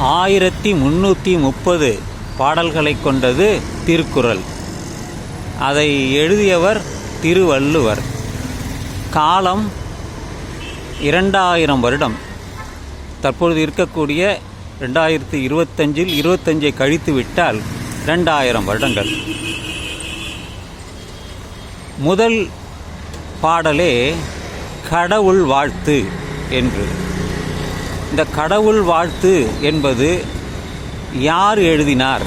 ஆயிரத்தி முந்நூற்றி முப்பது பாடல்களை கொண்டது திருக்குறள். அதை எழுதியவர் திருவள்ளுவர். காலம் இரண்டாயிரம் வருடம். தற்பொழுது இருக்கக்கூடிய ரெண்டாயிரத்தி இருபத்தஞ்சில் இருபத்தஞ்சை கழித்து விட்டால் ரெண்டாயிரம் வருடங்கள். முதல் பாடலே கடவுள் வாழ்த்து என்று. இந்த கடவுள் வாழ்த்து என்பது யார் எழுதினார்?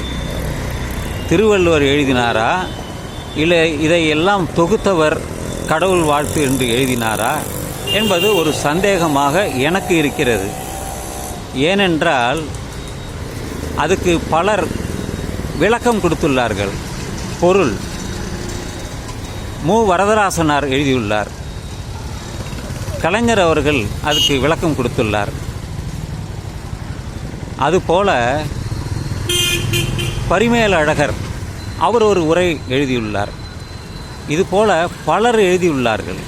திருவள்ளுவர் எழுதினாரா? இல்லை இதையெல்லாம் தொகுத்தவர் கடவுள் வாழ்த்து என்று எழுதினாரா? என்பது ஒரு சந்தேகமாக எனக்கு இருக்கிறது. ஏனென்றால் அதுக்கு பலர் விளக்கம் கொடுத்துள்ளார்கள். பொருள். மு. வரதராசனார் எழுதியுள்ளார். கலைஞர் அவர்கள் அதுக்கு விளக்கம் கொடுத்துள்ளார். அதுபோல பரிமேலழகர் அவர் ஒரு உரை எழுதியுள்ளார். இதுபோல பலர் எழுதியுள்ளார்கள்.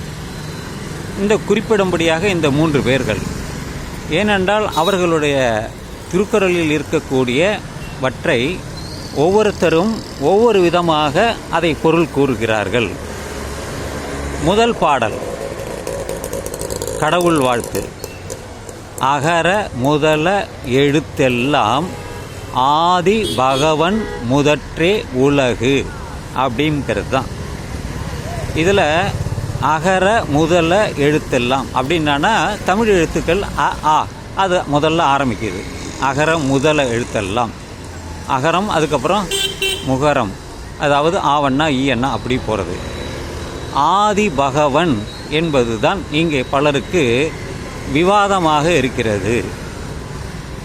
இந்த குறிப்பிடும்படியாக இந்த மூன்று பேர்கள். ஏனென்றால் அவர்களுடைய திருக்குறளில் இருக்கக்கூடிய வற்றை ஒவ்வொருத்தரும் ஒவ்வொரு விதமாக அதை பொருள் கூறுகிறார்கள். முதல் பாடல். கடவுள் வாழ்த்து. அகர முதல எழுத்தெல்லாம் ஆதி பகவன் முதற்றே உலகு அப்படிங்கிறது தான் இதில் அகர முதல எழுத்தெல்லாம் அப்படின்னா தமிழ் எழுத்துக்கள் அ ஆ அது முதல்ல ஆரம்பிக்குது. அகர முதல எழுத்தெல்லாம். அகரம் அதுக்கப்புறம் முகரம். அதாவது ஆவண்ணா ஈயண்ணா அப்படி போகிறது ஆதி பகவன் என்பது தான் இங்கே பலருக்கு விவாதமாக இருக்கிறது.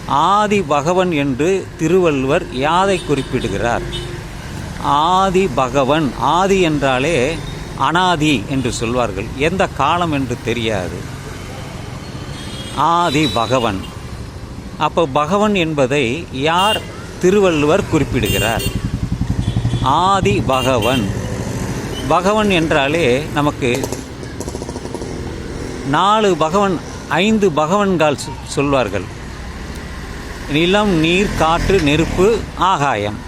ஆதி பகவன் என்று திருவள்ளுவர் யாதை குறிப்பிடுகிறார். ஆதி பகவன் ஆதி என்றாலே அனாதி என்று சொல்வார்கள். எந்த காலம் என்று தெரியாது. ஆதி பகவன். அப்போ பகவன் என்பதை யார் திருவள்ளுவர் குறிப்பிடுகிறார்? ஆதி பகவன். பகவன் என்றாலே நமக்கு நாலு பகவன் ஐந்து பகவன்கால் சொல்வார்கள். நிலம் நீர் காற்று நெருப்பு ஆகாயம்.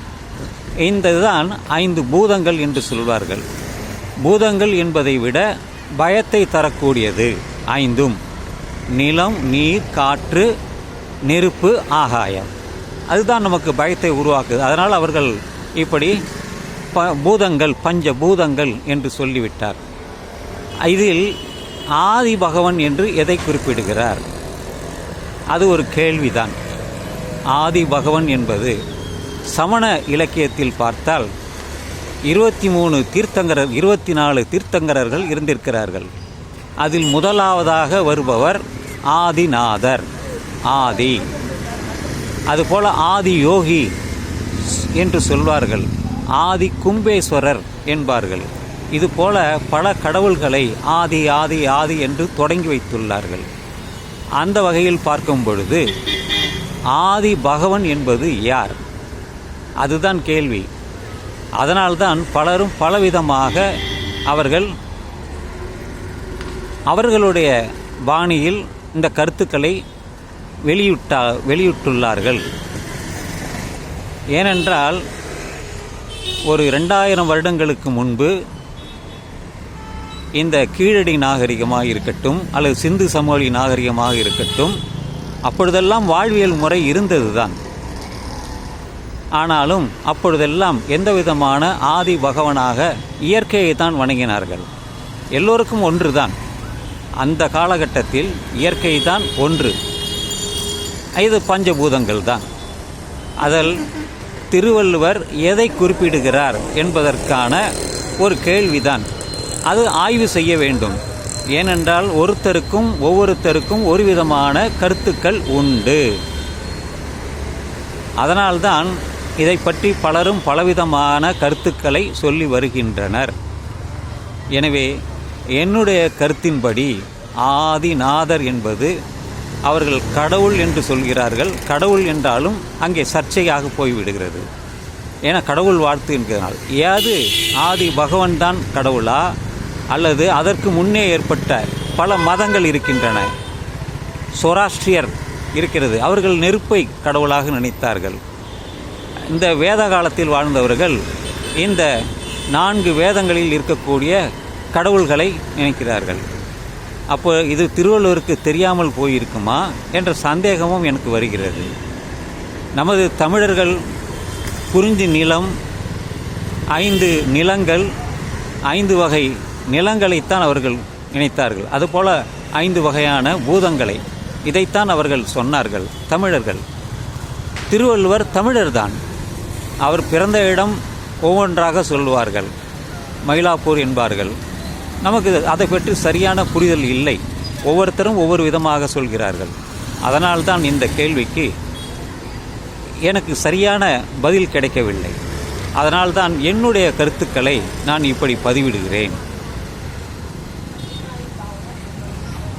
இந்த தான் ஐந்து பூதங்கள் என்று சொல்வார்கள். பூதங்கள் என்பதை விட பயத்தை தரக்கூடியது ஐந்தும். நிலம் நீர் காற்று நெருப்பு ஆகாயம். அதுதான் நமக்கு பயத்தை உருவாக்குது. அதனால் அவர்கள் இப்படி ப பூதங்கள் பஞ்ச பூதங்கள் என்று சொல்லிவிட்டார். இதில் ஆதி பகவன் என்று எதை குறிப்பிடுகிறார்? அது ஒரு கேள்விதான். ஆதி பகவன் என்பது சமண இலக்கியத்தில் பார்த்தால் இருபத்தி மூணு தீர்த்தங்கரர் இருபத்தி நாலு தீர்த்தங்கரர்கள் இருந்திருக்கிறார்கள். அதில் முதலாவதாக வருபவர் ஆதிநாதர். ஆதி. அதுபோல ஆதி யோகி என்று சொல்வார்கள். ஆதி கும்பேஸ்வரர் என்பார்கள். இதுபோல பல கடவுள்களை ஆதி ஆதி ஆதி என்று தொடங்கி வைத்துள்ளார்கள். அந்த வகையில் பார்க்கும் பொழுது ஆதி பகவன் என்பது யார்? அதுதான் கேள்வி. அதனால்தான் பலரும் பலவிதமாக அவர்கள் அவர்களுடைய பாணியில் இந்த கருத்துக்களை வெளியிட்டா வெளியிட்டுள்ளார்கள். ஏனென்றால் ஒரு ரெண்டாயிரம் வருடங்களுக்கு முன்பு இந்த கீழடி நாகரிகமாக இருக்கட்டும் அல்லது சிந்து சமவெளி நாகரிகமாக இருக்கட்டும் அப்பொழுதெல்லாம் வாழ்வியல் முறை இருந்தது தான் ஆனாலும் அப்பொழுதெல்லாம் எந்த விதமான ஆதி பகவனாக இயற்கையை தான் வணங்கினார்கள். எல்லோருக்கும் ஒன்று தான் அந்த காலகட்டத்தில் இயற்கை தான் ஒன்று. இது பஞ்சபூதங்கள் தான் அதில் திருவள்ளுவர் எதை குறிப்பிடுகிறார் என்பதற்கான ஒரு கேள்விதான். அது ஆய்வு செய்ய வேண்டும். ஏனென்றால் ஒருத்தருக்கும் ஒவ்வொருத்தருக்கும் ஒரு விதமான கருத்துக்கள் உண்டு. அதனால்தான் இதை பற்றி பலரும் பலவிதமான கருத்துக்களை சொல்லி வருகின்றனர். எனவே என்னுடைய கருத்தின்படி ஆதிநாதர் என்பது அவர்கள் கடவுள் என்று சொல்கிறார்கள். கடவுள் என்றாலும் அங்கே சர்ச்சையாக போய்விடுகிறது. ஏன்னா கடவுள் வாழ்த்து என்கிறால் ஏது? ஆதி பகவான் தான் கடவுளா? அல்லது அதற்கு முன்னே ஏற்பட்ட பல மதங்கள் இருக்கின்றன. சொராஸ்ட்ரியர் இருக்கிறது. அவர்கள் நெருப்பை கடவுளாக நினைத்தார்கள். இந்த வேத காலத்தில் வாழ்ந்தவர்கள் இந்த நான்கு வேதங்களில் இருக்கக்கூடிய கடவுள்களை நினைக்கிறார்கள். அப்போ இது திருவள்ளுவருக்கு தெரியாமல் போயிருக்குமா என்ற சந்தேகமும் எனக்கு வருகிறது. நமது தமிழர்கள் குறிஞ்சி நிலம் ஐந்து நிலங்கள் ஐந்து வகை நிலங்களைத்தான் அவர்கள் நினைத்தார்கள் அதுபோல ஐந்து வகையான பூதங்களை இதைத்தான் அவர்கள் சொன்னார்கள். தமிழர்கள். திருவள்ளுவர் தமிழர்தான். அவர் பிறந்த இடம் ஒவ்வொன்றாக சொல்லுவார்கள் மயிலாப்பூர் என்பார்கள். நமக்கு அதை பற்றி சரியான புரிதல் இல்லை. ஒவ்வொருத்தரும் ஒவ்வொரு விதமாக சொல்கிறார்கள். அதனால்தான் இந்த கேள்விக்கு எனக்கு சரியான பதில் கிடைக்கவில்லை. அதனால்தான் என்னுடைய கருத்துக்களை நான் இப்படி பதிவிடுகிறேன்.